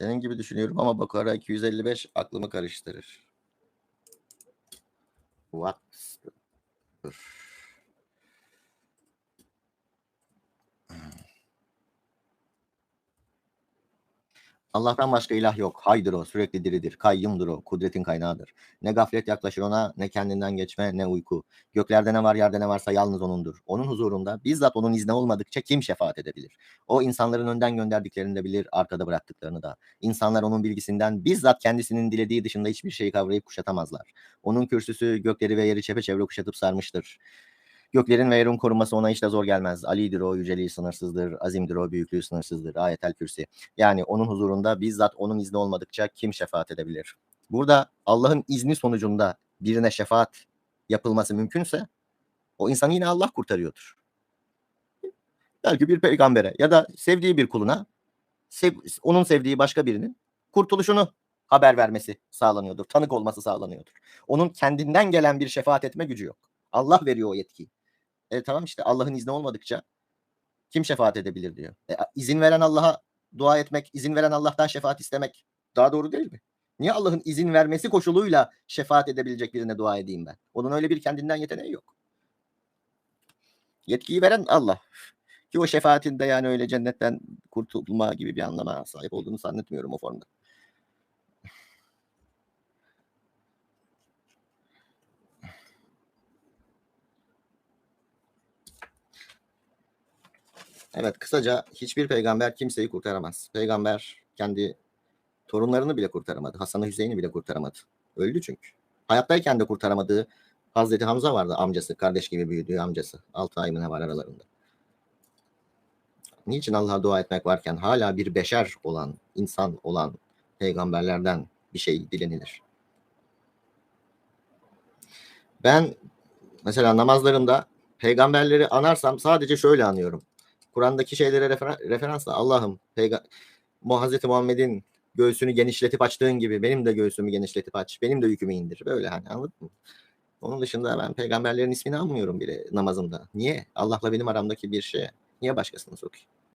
Senin gibi düşünüyorum ama Bakara 255 aklımı karıştırır. What? Dur. Allah'tan başka ilah yok. Haydır o, sürekli diridir. Kayyumdur o, kudretin kaynağıdır. Ne gaflet yaklaşır ona, ne kendinden geçme, ne uyku. Göklerde ne var, yerde ne varsa yalnız O'nundur. Onun huzurunda bizzat O'nun izni olmadıkça kim şefaat edebilir? O insanların önden gönderdiklerini de bilir, arkada bıraktıklarını da. İnsanlar O'nun bilgisinden bizzat kendisinin dilediği dışında hiçbir şeyi kavrayıp kuşatamazlar. O'nun kürsüsü gökleri ve yeri çepeçevre kuşatıp sarmıştır. Göklerin ve yerin korunması ona hiç de zor gelmez. Ali'dir o, yüceliği sınırsızdır. Azimdir o, büyüklüğü sınırsızdır. Ayetel Kürsi. Yani onun huzurunda bizzat onun izni olmadıkça kim şefaat edebilir? Burada Allah'ın izni sonucunda birine şefaat yapılması mümkünse o insan yine Allah kurtarıyordur. Belki bir peygambere ya da sevdiği bir kuluna sev- onun sevdiği başka birinin kurtuluşunu haber vermesi sağlanıyordur. Tanık olması sağlanıyordur. Onun kendinden gelen bir şefaat etme gücü yok. Allah veriyor o yetkiyi. E tamam işte Allah'ın izni olmadıkça kim şefaat edebilir diyor. E, izin veren Allah'a dua etmek, izin veren Allah'tan şefaat istemek daha doğru değil mi? Niye Allah'ın izin vermesi koşuluyla şefaat edebilecek birine dua edeyim ben? Onun öyle bir kendinden yeteneği yok. Yetkiyi veren Allah. Ki o şefaatinde yani öyle cennetten kurtulma gibi bir anlama sahip olduğunu zannetmiyorum o formda. Evet kısaca hiçbir peygamber kimseyi kurtaramaz. Peygamber kendi torunlarını bile kurtaramadı. Hasan'ı Hüseyin'i bile kurtaramadı. Öldü çünkü. Hayattayken de kurtaramadığı Hazreti Hamza vardı amcası. Kardeş gibi büyüdüğü amcası. 6 ay mı ne var aralarında. Niçin Allah'a dua etmek varken hala bir beşer olan, insan olan peygamberlerden bir şey dilenilir? Ben mesela namazlarımda peygamberleri anarsam sadece şöyle anıyorum. Kur'an'daki şeylere refer- referansla Allah'ım peyga- Muhammed'in göğsünü genişletip açtığın gibi benim de göğsümü genişletip aç. Benim de yükümü indir. Böyle hani anladın mı? Onun dışında ben peygamberlerin ismini almıyorum bile namazımda. Niye? Allah'la benim aramdaki bir şeye. Niye başkasını sokayım?